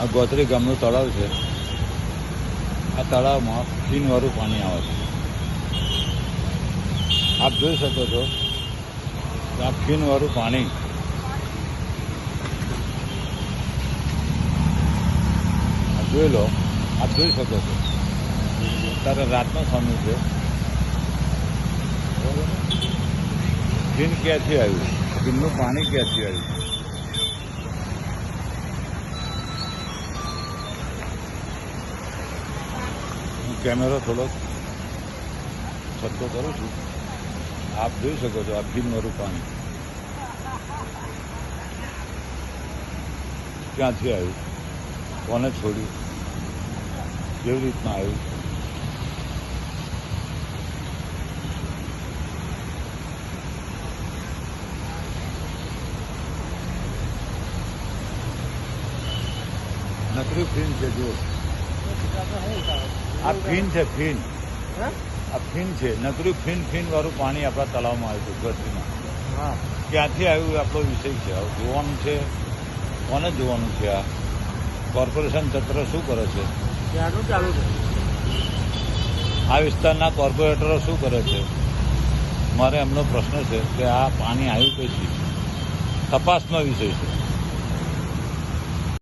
આ ગોત્રી ગામનું તળાવ છે. આ તળાવમાં ફીનવાળું પાણી આવે છે. આપ જોઈ શકો છો આ ફીનવાળું પાણી જોઈ લો, આપ જોઈ શકો છો. અત્યારે રાતનો સમય છે. ફીન ક્યાંથી આવ્યું? ફીનનું પાણી ક્યાંથી આવ્યું? કેમેરો થોડો સરખો કરું છું. આપ જોઈ શકો છો આ ફીનવાળું પાણી. ક્યાંથી આવ્યું? કોને છોડ્યું? કેવી રીતના આવ્યું? નકરી ફિલ્મ છે, જુઓ. આ ફીન છે ફીન. આ ફીન છે. નકરું ફીન ફીન વાળું પાણી આપણા તળાવમાં આવ્યું હતું હા. ક્યાંથી આવ્યું આપણો વિષય છે. હવે જોવાનું છે. કોને જોવાનું છે આ? કોર્પોરેશન તંત્ર શું કરે છે? ત્યાંનું ચાલુ છે. આ વિસ્તારના કોર્પોરેટરો શું કરે છે? મારે એમનો પ્રશ્ન છે કે આ પાણી આવ્યું કઈથી તપાસનો વિષય છે.